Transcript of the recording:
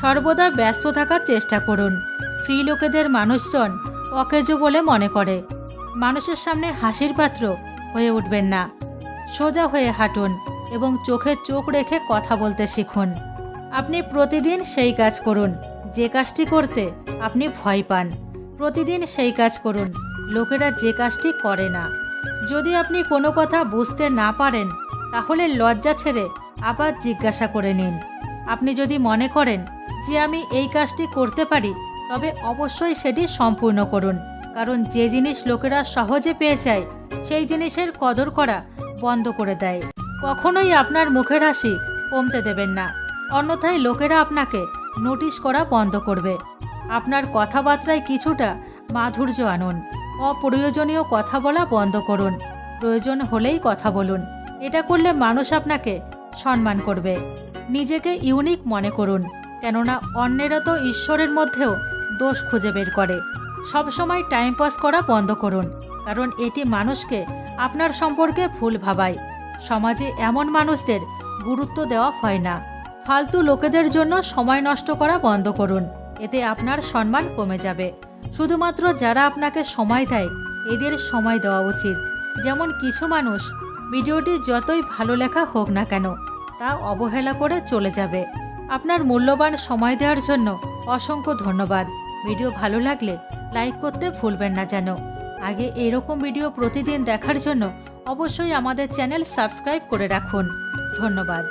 সর্বদা ব্যস্ত থাকার চেষ্টা করুন। ফ্রি লোকেদের মানুষজন অকেজো বলে মনে করে। মানুষের সামনে হাসির পাত্র হয়ে উঠবেন না। সোজা হয়ে হাঁটুন এবং চোখে চোখ রেখে কথা বলতে শিখুন। আপনি প্রতিদিন সেই কাজ করুন। যে কাজটি করতে আপনি ভয় পান, প্রতিদিন সেই কাজ করুন। লোকেরা যে কাজটি করে না। যদি আপনি কোনো কথা বুঝতে না পারেন, তাহলে লজ্জা ছেড়ে আবার জিজ্ঞাসা করে নিন। আপনি যদি মনে করেন যে আমি এই কাজটি করতে পারি, তবে অবশ্যই সেটি সম্পূর্ণ করুন। কারণ যে জিনিস লোকেরা সহজে পেয়ে যায়, সেই জিনিসের কদর করা বন্ধ করে দেয়। কখনোই আপনার মুখের হাসি কমতে দেবেন না। অন্যথায় লোকেরা আপনাকে নোটিশ করা বন্ধ করবে। আপনার কথাবার্তায় কিছুটা মাধুর্য আনুন। অপ্রয়োজনীয় কথা বলা বন্ধ করুন। প্রয়োজন হলেই কথা বলুন। এটা করলে মানুষ আপনাকে সম্মান করবে। নিজেকে ইউনিক মনে করুন। কেননা অন্যেরা তো ঈশ্বরের মধ্যেও দোষ খুঁজে বের করে। সবসময় টাইম পাস করা বন্ধ করুন, কারণ এটি মানুষকে আপনার সম্পর্কে ভুল ভাবায়। সমাজে এমন মানুষদের গুরুত্ব দেওয়া হয় না। ফালতু লোকেদের জন্য সময় নষ্ট করা বন্ধ করুন, এতে আপনার সম্মান কমে যাবে। শুধুমাত্র যারা আপনাকে সময় দেয়, এদের সময় দেওয়া উচিত। যেমন কিছু মানুষ ভিডিওটি যতই ভালো লেখা হোক না কেন, তা অবহেলা করে চলে যাবে। আপনার মূল্যবান সময় দেওয়ার জন্য অসংখ্য ধন্যবাদ। ভিডিও ভালো লাগলে লাইক করতে ভুলবেন না যেন। আগে এরকম ভিডিও প্রতিদিন দেখার জন্য অবশ্যই আমাদের চ্যানেল সাবস্ক্রাইব করে রাখুন। ধন্যবাদ।